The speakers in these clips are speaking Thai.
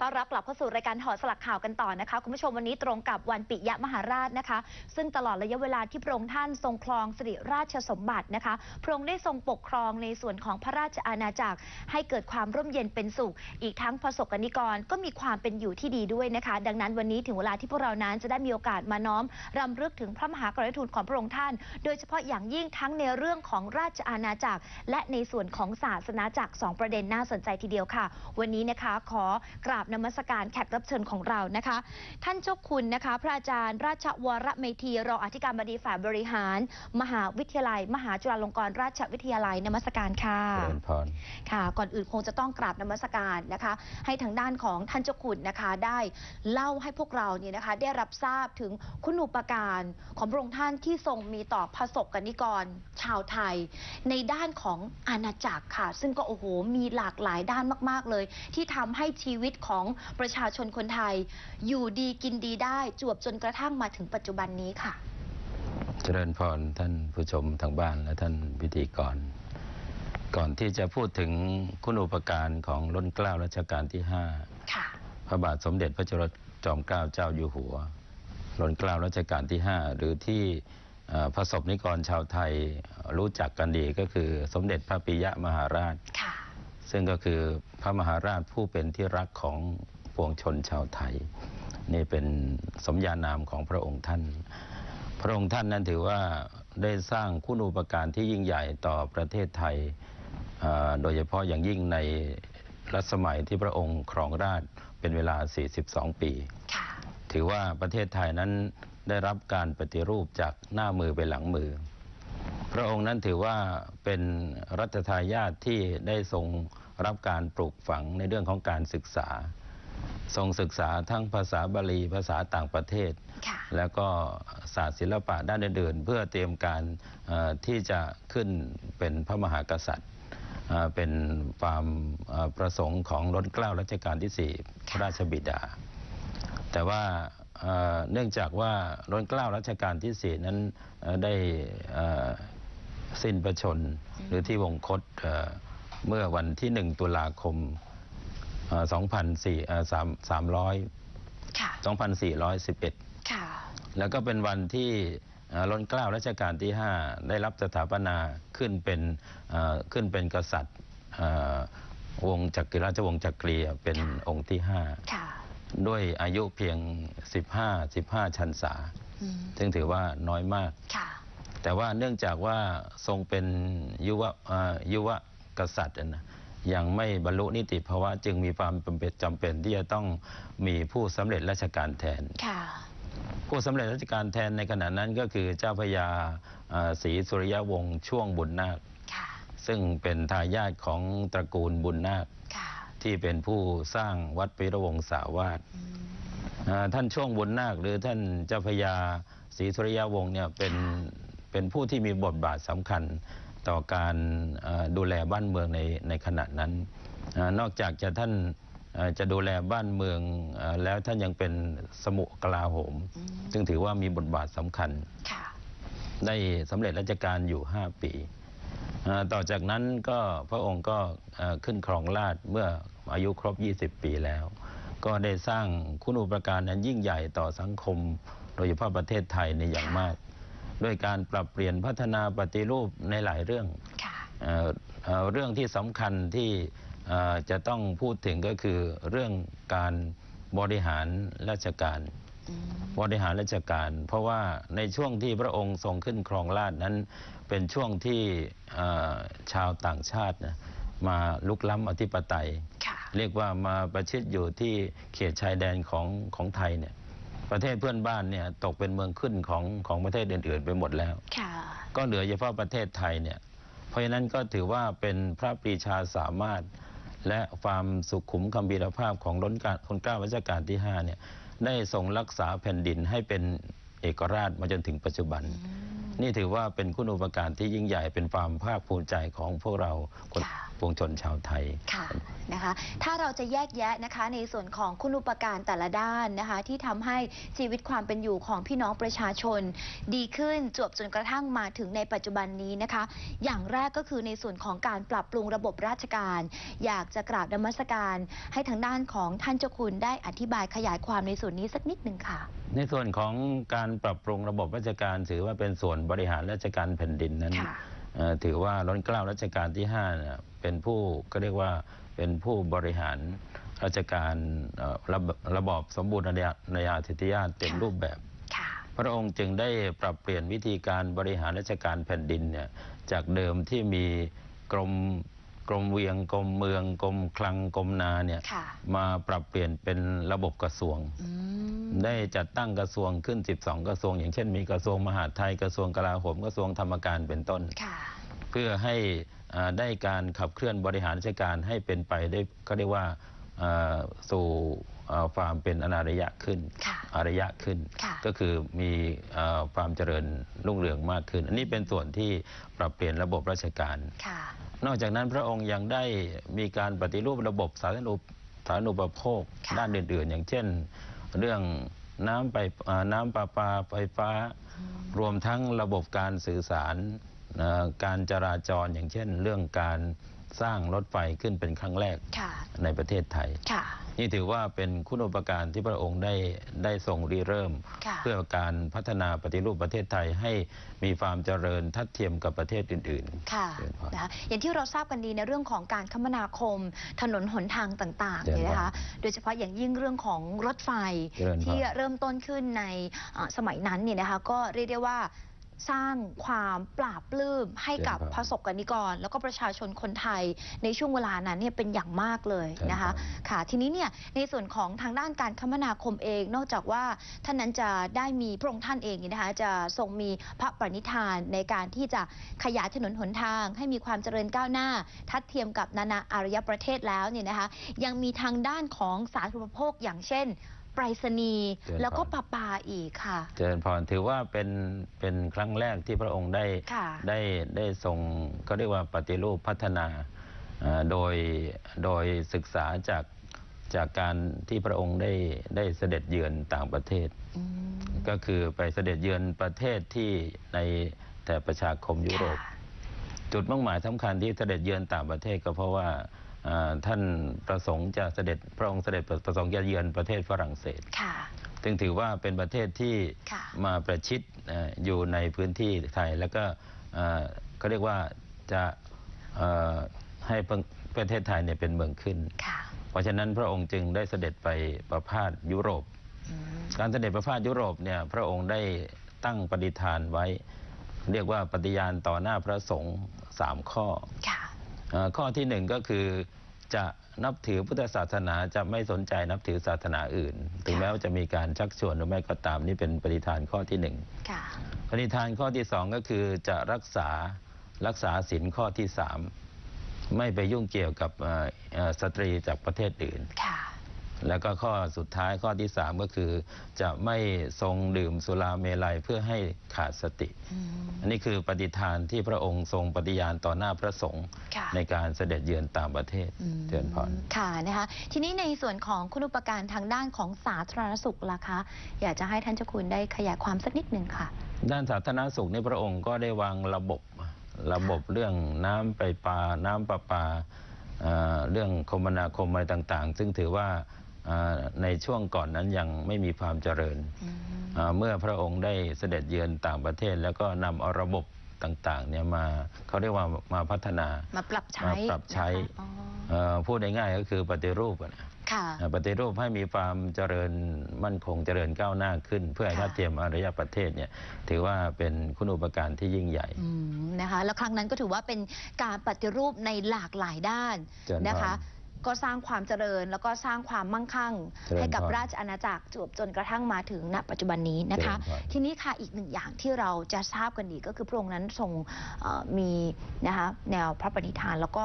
ต้อนรับกลับเข้าสู่รายการหอสลักข่าวกันต่อนะคะ คุณผู้ชมวันนี้ตรงกับวันปิยมหาราชนะคะ ซึ่งตลอดระยะเวลาที่พระองค์ท่านทรงครองสิริราชสมบัตินะคะ พระองค์ได้ทรงปกครองในส่วนของพระราชอาณาจักร ให้เกิดความร่มเย็นเป็นสุข อีกทั้งประสบกนิกรก็มีความเป็นอยู่ที่ดีด้วยนะคะ ดังนั้นวันนี้ถึงเวลาที่พวกเรานั้นจะได้มีโอกาสมาน้อมรำลึกถึงพระมหากรุณาธิคุณของพระองค์ท่าน โดยเฉพาะอย่างยิ่งทั้งในเรื่องของราชอาณาจักร และในส่วนของศาสนาจักรสองประเด็นน่าสนใจทีเดียวค่ะ วันนี้นะคะขอกราบนมัสการแขกรับเชิญของเรานะคะ ท่านเจ้าคุณนะคะ พระอาจารย์ราชวรเมธีรองอธิการบดีฝ่ายบริหาร มหาวิทยาลัย มหาจุฬาลงกรณราชวิทยาลัยนมัสการค่ะเจริญพรค่ะ ก่อนอื่นคงจะต้องกราบนมัสการนะคะ ให้ทางด้านของท่านเจ้าคุณนะคะได้เล่าให้พวกเราเนี่ยนะคะ ได้รับทราบถึงคุณูปการของพระองค์ท่านที่ทรงมีต่อประสบกนิกรชาวไทย ในด้านของอาณาจักรค่ะ ซึ่งก็โอ้โหมีหลากหลายด้านมาก ๆ เลย ที่ทำให้ชีวิตของประชาชนคนไทย อยู่ดีกินดีได้จวบจนกระทั่งมาถึงปัจจุบันนี้ค่ะ เจริญพรท่านผู้ชมทางบ้านและท่านพิธีกร ก่อนที่จะพูดถึงคุณอุปการของล้นเกล้ารัชกาลที่ค่ะ5พระบาทสมเด็จพระจุลจอมเกล้าเจ้าอยู่หัวล้นเกล้ารัชกาลที่ 5 หรือที่เอ่อพระสบนิกรชาวไทยรู้จักกันดีก็คือสมเด็จพระปิยมหาราชค่ะ ซึ่งก็คือพระมหาราชผู้เป็นที่รักของปวงชนชาวไทย นี่เป็นสมญานามของพระองค์ท่าน พระองค์ท่านนั้นถือว่าได้สร้างคุณูปการที่ยิ่งใหญ่ต่อประเทศไทยเอ่อโดยเฉพาะอย่างยิ่งในรัชสมัยที่พระองค์ครองราชย์เป็นเวลา 42 ปีค่ะถือว่าประเทศไทยนั้นได้รับการปฏิรูปจากหน้ามือไปหลังมือพ ระองค์นั้นถือว่าเป็นรัชทายาทที่ได้ทรงรับการปลูกฝังในเรื่องของการศึกษา ทรงศึกษาทั้งภาษาบาลีภาษาต่างประเทศค่ะแล้วก็ศาสตร์ศิลปะด้านอื่นๆเพื่อเตรียมการเอ่อที่จะขึ้นเป็นพระมหากษัตริย์เอ่อเป็นความเอ่อประสงค์ของรัชเกล้ารัชกาลที่สี่พระราชบิดา แต่ว่าเอ่อเนื่องจากว่ารัชเกล้ารัชกาลที่สี่นั้นเอ่อได้เอ่อ สิ้นพระชนม์หรือที่วงคตเอ่อเมื่อวันที่หนึ่งตุลาคมเอ่อ2004เอ่อ3 300ค่ะ2411ค่ะแล้วก็เป็นวันที่เอ่อล้นเกล้ารัชกาลที่ 5 ได้รับสถาปนาขึ้นเป็นเอ่อขึ้นเป็นกษัตริย์เอ่อวงศ์จักรีราชวงศ์จักรีเป็นค่ะองค์ที่ค่ะ5ด้วยอายุเพียง 15 15 ชันษาอืมซึ่งถือว่าน้อยมากค่ะ แต่ว่าเนื่องจากว่าทรงเป็นยุวะเอ่อยุวกษัตริย์นะยังไม่บรรลุนิติภาวะจึงมีความจำเป็นที่จะต้องมีผู้สำเร็จราชการแทนค่ะผู้สำเร็จราชการแทนในขณะนั้นก็คือเจ้าพระยาเอ่อศรีสุริยวงศ์ช่วงบุญนาคค่ะซึ่งเป็นทายาทของตระกูลบุญนาคค่ะที่เป็นผู้สร้างวัดปิรวงศาวาสอืมเอ่อท่านช่วงบุญนาคหรือท่านเจ้าพระยาศรีสุริยวงศ์เนี่ยเป็น เป็นผู้ที่มีบทบาทสำคัญต่อการเอ่อดูแลบ้านเมืองในในขณะนั้นเออนอกจากจะท่านเอ่อจะดูแลบ้านเมืองเอ่อแล้วท่านยังเป็นสมุกลาโหมอืมซึ่งถือว่ามีบทบาทสำคัญค่ะได้สำเร็จราชการอยู่ 5 ปีเอ่อต่อจากนั้นก็พระองค์ก็เอ่อขึ้นครองราชย์เมื่ออายุครบ 20 ปีแล้ว ก็ได้สร้างคุณูปการนั้นยิ่งใหญ่ต่อสังคม โดยเฉพาะประเทศไทยในอย่างมาก ด้วยการปรับเปลี่ยนพัฒนาปฏิรูปในหลายเรื่องค่ะเอ่อเอ่อเรื่องที่สำคัญที่เอ่อจะต้องพูดถึงก็คือเรื่องการบริหารราชการอืมบริหารราชการ เพราะว่าในช่วงที่พระองค์ทรงขึ้นครองราชย์นั้น เป็นช่วงที่เอ่อชาวต่างชาตินะมาลุกล้ำอธิปไตยค่ะเรียกว่ามาประชิดอยู่ที่เขตชายแดนของของไทยเนี่ย ประเทศเพื่อนบ้านเนี่ยตกเป็นเมืองขึ้นของของประเทศอื่น ๆ ไปหมดแล้ว ค่ะ ก็เหลือเฉพาะประเทศไทยเนี่ย เพราะฉะนั้นก็ถือว่าเป็นพระปรีชาสามารถ และความสุขุมคำบีรภาพของร้นการคนเกล้ารัชกาลที่5เนี่ยได้ทรงรักษาแผ่นดินให้เป็นเอกราชมาจนถึงปัจจุบัน นี่ถือว่าเป็นคุณูปการที่ยิ่งใหญ่เป็นความภาคภูมิใจของพวกเราคนค่ะปวงชนชาวไทย ค่ะนะคะถ้าเราจะแยกแยะนะคะในส่วนของคุณอุปการแต่ละด้านนะคะ ที่ทำให้ชีวิตความเป็นอยู่ของพี่น้องประชาชน ดีขึ้นจวบจนกระทั่งมาถึงในปัจจุบันนี้นะคะ อย่างแรกก็คือในส่วนของการปรับปรุงระบบราชการ อยากจะกราบนมัสการ ให้ทางด้านของท่านเจ้าคุณได้อธิบายขยายความในส่วนนี้สักนิดหนึ่งค่ะ ในส่วนของการปรับปรุงระบบราชการถือว่าเป็นส่วนบริหารราชการแผ่นดินนั้นค่ะเอ่อ ถือว่าร้นเกล้ารัชกาลที่5เนี่ยเป็นผู้ก็เรียกว่าเป็นผู้บริหารราชการเอ่อระบระบอบสมบูรณาญาในอาธิตยาตเต็มค่ะรูปแบบค่ะพระองค์จึงได้ปรับเปลี่ยนวิธีการบริหารราชการแผ่นดินเนี่ยจากเดิมที่มีกรม กรมเวียงกรมเมืองกรมคลังกรมนาเนี่ยค่ะมาปรับเปลี่ยนเป็นระบบกระทรวงอืมได้จัดตั้งกระทรวงขึ้น 12 กระทรวง อย่างเช่น มีกระทรวงมหาดไทยกระทรวงกลาโหมกระทรวงธรรมการเป็นต้นค่ะเพื่อให้อ่าได้การขับเคลื่อนบริหารราชการให้เป็นไปได้ก็เรียกว่าอ่าสู่อ่า ความเป็นอนาระยะขึ้นค่ะอารยะขึ้นค่ะก็คือมีเอ่อความเจริญรุ่งเรืองมากขึ้น อันนี้เป็นส่วนที่ปรับเปลี่ยนระบบราชการค่ะนอกจากนั้นพระองค์ยังได้มีการปฏิรูประบบสาธารณูปสาธารณูปโภคค่ะด้านอื่นๆ อย่างเช่น เรื่องน้ำไปอ่าน้ำประปาไฟฟ้า รวมทั้งระบบการสื่อสารเอ่อการจราจรอย่างเช่น เรื่องการ สร้างรถไฟขึ้นเป็นครั้งแรกค่ะในประเทศไทยค่ะนี่ถือว่าเป็นคุณูปการที่พระองค์ได้ได้ทรงริเริ่มค่ะเพื่อการพัฒนาปฏิรูปประเทศไทยให้มีความเจริญทัดเทียมกับประเทศอื่นค่ะเชิญพรนะคะอย่างที่เราทราบกันดีในเรื่องของการคมนาคม ถนนหนทางต่างๆเชิญเนี่ยนะคะพโดยเฉพาะอย่างยิ่งเรื่องของรถไฟเจริญพรที่เริ่มต้นขึ้นในเอ่อสมัยนั้นเนี่ยนะคะก็เรียกได้ว่า สร้างความปราบปลื้มให้กับประสบกนิกร แล้วก็ประชาชนคนไทยในช่วงเวลานั้นเนี่ยเป็นอย่างมากเลยนะคะค่ะทีนี้เนี่ยในส่วนของทางด้านการคมนาคมเอง นอกจากว่าท่านนั้นจะได้มีพระองค์ท่านเองเนี่ยนะคะจะทรงมีพระปณิธานในการที่จะขยายถนนหนทาง ให้มีความเจริญก้าวหน้า ทัดเทียมกับนานาอารยประเทศแล้วเนี่ยนะคะยังมีทางด้านของสาธารณูปโภคอย่างเช่น ไปรษณีย์เจริญพร แล้วก็ประปาอีกค่ะ เจริญพรถือว่าเป็นเป็นครั้งแรกที่พระองค์ได้ค่ะ ได้ได้ทรงก็เรียกว่าปฏิรูปพัฒนาเอ่อโดยโดยศึกษาจากจากการที่พระองค์ได้ได้เสด็จเยือนต่างประเทศ อืมก็คือไปเสด็จเยือนประเทศที่ในแต่ประชาคมยุโรป ค่ะ จุดมุ่งหมายสำคัญที่เสด็จเยือนต่างประเทศก็เพราะว่าเอ่อ ท่านประสงค์จะเสด็จพระองค์เสด็จประสงค์จะเยือนประเทศฝรั่งเศสค่ะซึ่งถือว่าเป็นประเทศที่ค่ะมาประชิดเอ่ออยู่ในพื้นที่ไทย แล้วก็เอ่อก็เรียกว่าจะเอ่อให้ประเทศไทยเนี่ยเป็นเมืองขึ้นค่ะเพราะฉะนั้นพระองค์จึงได้เสด็จไปประพาสยุโรปอืมการเสด็จประพาสยุโรปเนี่ยพระองค์ได้ตั้งปฏิฐานไว้ เรียกว่าปฏิญาณต่อหน้าพระสงฆ์สามข้อค่ะเอ่อ ข้อที่หนึ่งก็คือจะนับถือพุทธศาสนาจะไม่สนใจนับถือศาสนาอื่น ถึงแม้ว่าจะมีการชักชวนหรือไม่ก็ตามนี่เป็นปฏิฐานข้อที่หนึ่งค่ะปฏิฐานข้อที่สองก็คือจะรักษารักษาศีลข้อที่สามไม่ไปยุ่งเกี่ยวกับเอ่อเอ่อสตรีจากประเทศอื่นค่ะ แล้วก็ข้อสุดท้ายข้อที่สามก็คือ จะไม่ทรงดื่มสุราเมลัยเพื่อให้ขาดสติอืมอันนี้คือปฏิฐานที่พระองค์ทรงปฏิญาณต่อหน้าพระสงฆ์ค่ะในการเสด็จเยือนต่างประเทศอืมเชิญพรค่ะนะคะ ทีนี้ในส่วนของคุณอุปการทางด้านของสาธารณสุขล่ะคะ อยากจะให้ท่านเจ้าคุณได้ขยายความสักนิดหนึ่งค่ะ ด้านสาธารณสุขนี่พระองค์ก็ได้วางระบบระบบเรื่องน้ำไปปาน้ำประปาเอ่อเรื่องคมนาคมอะไรต่างๆ ซึ่งถือว่าเอ่อ ในช่วงก่อนนั้นยังไม่มีความเจริญอืมเอ่อเมื่อพระองค์ได้เสด็จเยือนต่างประเทศ แล้วก็นำเอาระบบต่างๆเนี่ยมาเขาเรียกว่ามาพัฒนามาปรับใช้มาปรับใช้นะคะอ๋อเอ่อพูดง่ายๆก็คือปฏิรูปอะนะค่ะเอ่อปฏิรูปให้มีความเจริญมั่นคงเจริญก้าวหน้าขึ้น เพื่อให้ค่ะทัดเทียมอารยประเทศเนี่ยถือว่าเป็นคุณูปการที่ยิ่งใหญ่อืมนะคะแล้วครั้งนั้นก็ถือว่าเป็นการปฏิรูปในหลากหลายด้านเจริญพรนะคะ ก็สร้างความเจริญ แล้วก็สร้างความมั่งคั่งเจริญให้กับพรราชอาณาจักรจวบจนกระทั่งมาถึงณปัจจุบันนี้นะคะเจริญพรทีนี้ค่ะอีกหนึ่งอย่างที่เราจะทราบกันดีก็คือพระองค์นั้นทรงเอ่อมีนะคะแนวพระปณิธานแล้วก็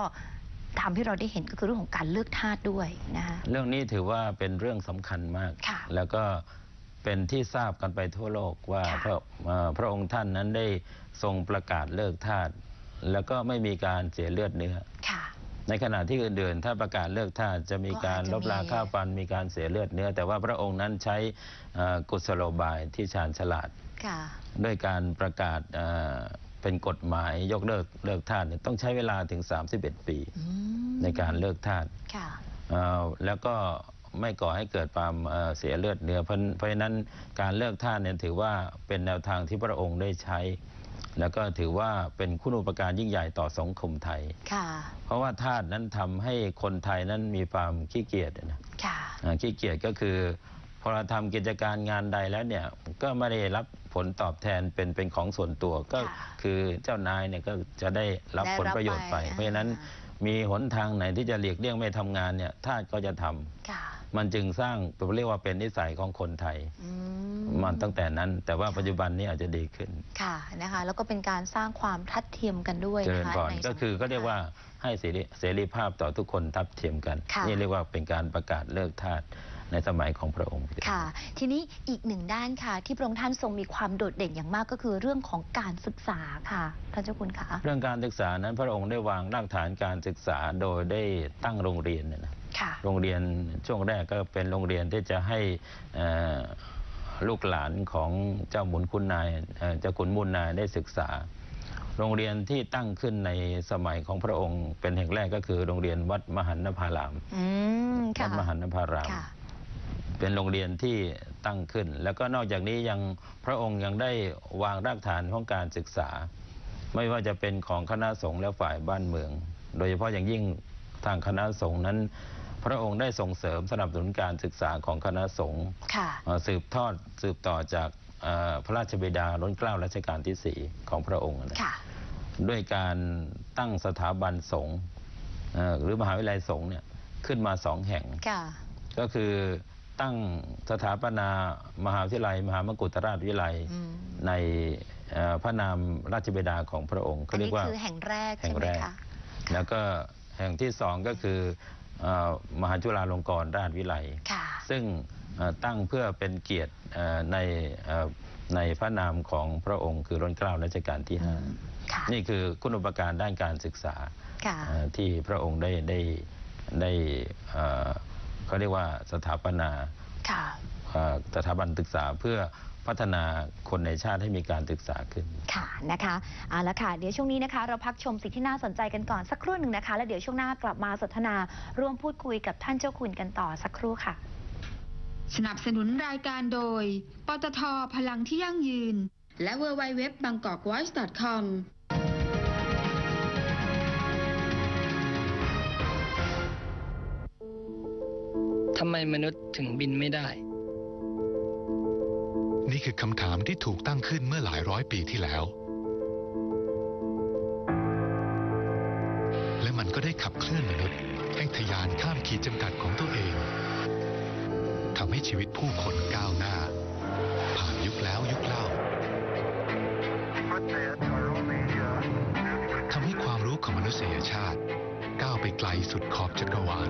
ทำให้เราได้เห็นก็คือเรื่องของการเลือกทาสด้วยนะคะเรื่องนี้ถือว่าเป็นเรื่องสำคัญมากค่ะแล้วก็เป็นที่ทราบกันไปทั่วโลกว่าค่ะพระเอ่อพระองค์ท่านนั้นได้ทรงประกาศเลิกทาสแล้วก็ไม่มีการเสียเลือดเนื้อค่ะ ในขณะที่อื่นๆ ถ้าประกาศเลิกทาสจะมีการก็อาจจะลบล้างมีค่าฟันมีการเสียเลือดเนื้อ แต่ว่าพระองค์นั้นใช้เอ่อกุศโลบายที่ชาญฉลาดค่ะด้วยการประกาศเอ่อเป็นกฎหมายยกเลิกเลิกทาสเนี่ยต้องใช้เวลาถึง 31 ปีอืมในการเลิกทาสค่ะเอ่อแล้วก็ไม่ก่อให้เกิดความเอ่อเสียเลือดเนื้อเพราะเพราะฉะนั้นการเลิกทาสเนี่ยถือว่าเป็นแนวทางที่พระองค์ได้ใช้ แล้วก็ถือว่าเป็นคุณูปการยิ่งใหญ่ต่อสังคมไทย ค่ะ เพราะว่าทาสนั้นทำให้คนไทยนั้นมีความขี้เกียจนะค่ะอ่าขี้เกียจก็คือพอเราทำกิจการงานใดแล้วเนี่ยก็ไม่ได้รับผลตอบแทนเป็นเป็นของส่วนตัวก็ค่ะคือเจ้านายเนี่ยก็จะได้รับได้ผลประโยชน์ไปรับไป เพราะฉะนั้นอ่ มีหนทางไหนที่จะเลียกเลี่ยงไม่ทำงานเนี่ยทาสก็จะทำค่ะมันจึงสร้างเรียกว่าเป็นนิสัยของคนไทยอืมมันตั้งแต่นั้น แต่ว่าปัจจุบันนี้อาจจะดีขึ้นค่ะนะคะ แล้วก็เป็นการสร้างความทัดเทียมกันด้วยเจรินะญคะพรในก็คือก็เรียกว่าให้เสรีเสรีภาพต่อทุกคนทับเทียมกันค่ะนี่เรียกว่าเป็นการประกาศเลิกทาส ในสมัยของพระองค์ค่ะ ทีนี้อีกหนึ่งด้านค่ะ ที่พระองค์ท่านทรงมีความโดดเด่นอย่างมากก็คือเรื่องของการศึกษาค่ะท่านเจ้าคุณคะเรื่องการศึกษานั้นพระองค์ได้วางรากฐานการศึกษาโดยได้ตั้งโรงเรียนเนี่ยนะค่ะโรงเรียนช่วงแรกก็เป็นโรงเรียนที่จะให้เอ่อลูกหลานของเจ้าหมุนคุณนายเอ่อเจ้าขุนมูลนายได้ศึกษา โรงเรียนที่ตั้งขึ้นในสมัยของพระองค์ เป็นแห่งแรกก็คือโรงเรียนวัดมหันนภารามอืมวัค่ะดมหันนภารามค่ะ เป็นโรงเรียนที่ตั้งขึ้น แล้วก็นอกจากนี้ยังพระองค์ยังได้วางรากฐานของการศึกษา ไม่ว่าจะเป็นของคณะสงฆ์และฝ่ายบ้านเมือง โดยเฉพาะอย่างยิ่งทางคณะสงฆ์นั้น พระองค์ได้ส่งเสริมสนับสนุนการศึกษาของคณะสงฆ์ค่ะเอ่อสืบทอดสืบต่อจากเอ่อพระราชบิดาล้นเกล้ารัชกาลที่สี่ของพระองค์นะค่ะด้วยการตั้งสถาบันสงฆ์เอ่อหรือมหาวิทยาลัยสงฆ์เนี่ยขึ้นมาสองแห่งค่ะก็คือ ตั้งสถาปนามหาวิทยาลัย มหามกุฏราชวิทยาลัยอืมในเอ่อพระนามราชบิดาของพระองค์อัเขานเรียนี้กว่าคือแห่งแรกแห่ใช่งไหมแรกคะแล้วก็แห่งที่สองก็คือเอ่อมหาจุฬาลงกรณราชวิทยาลัยค่ะซึ่งเอ่อตั้งเพื่อเป็นเกียรติเอ่อในเอ่อในพระนามของพระองค์คือรัชกาลรัชกาลที่ห้าค่ะนี่คือคุณอุปการด้านการศึกษาค่ะเอ่อที่พระองค์ได้ได้ได้ เอ่อเขาเรียกว่าสถาปนาค่ะเอ่อสถาบันศึกษาเพื่อพัฒนาคนในชาติให้มีการศึกษาขึ้น ค่ะนะคะเอาละค่ะ เดี๋ยวช่วงนี้นะคะ เราพักชมสิ่งที่น่าสนใจกันก่อนสักครู่หนึ่งนะคะ แล้วเดี๋ยวช่วงหน้ากลับมาสนทนาร่วมพูดคุยกับท่านเจ้าคุณกันต่อสักครู่ค่ะ สนับสนุนรายการโดย ปตทพลังที่ยั่งยืน และ w w w b a n g k o k v o i c e c o m ทำไมมนุษย์ถึงบินไม่ได้ นี่คือคำถามที่ถูกตั้งขึ้นเมื่อหลายร้อยปีที่แล้ว และมันก็ได้ขับเคลื่อนมนุษย์ ให้ทยานข้ามขีดจำกัดของตัวเองทำให้ชีวิตผู้คนก้าวหน้า ผ่านยุคแล้วยุคเล่าทำให้ความรู้ของมนุษยชาติ ก้าวไปไกลสุดขอบจักรวาล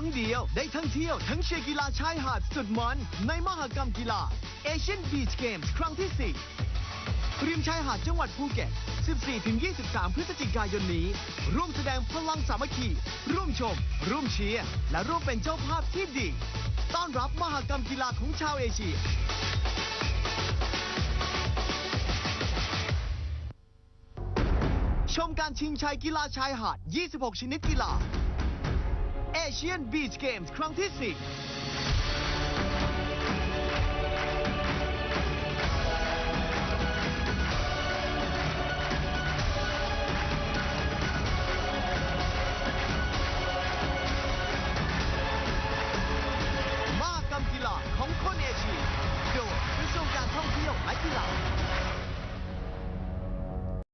รั้งเดียว ได้ทั้งเที่ยว ทั้งเชียร์กีฬาชายหาดสุดมัน ในมหกรรมกีฬา Asian Beach Games ครั้งที่ 4 ริมชายหาดจังหวัดภูเก็ต 14-23 พฤศจิกายนนี้ ร่วมแสดงพลังสามัคคี ร่วมชม ร่วมเชียร์ และร่วมเป็นเจ้าภาพที่ดี ต้อนรับมหกรรมกีฬาของชาวเอเชียชมการชิงชัยกีฬาชายหาด 26 ชนิดกีฬา Asian Beach Games ครั้งที่ 4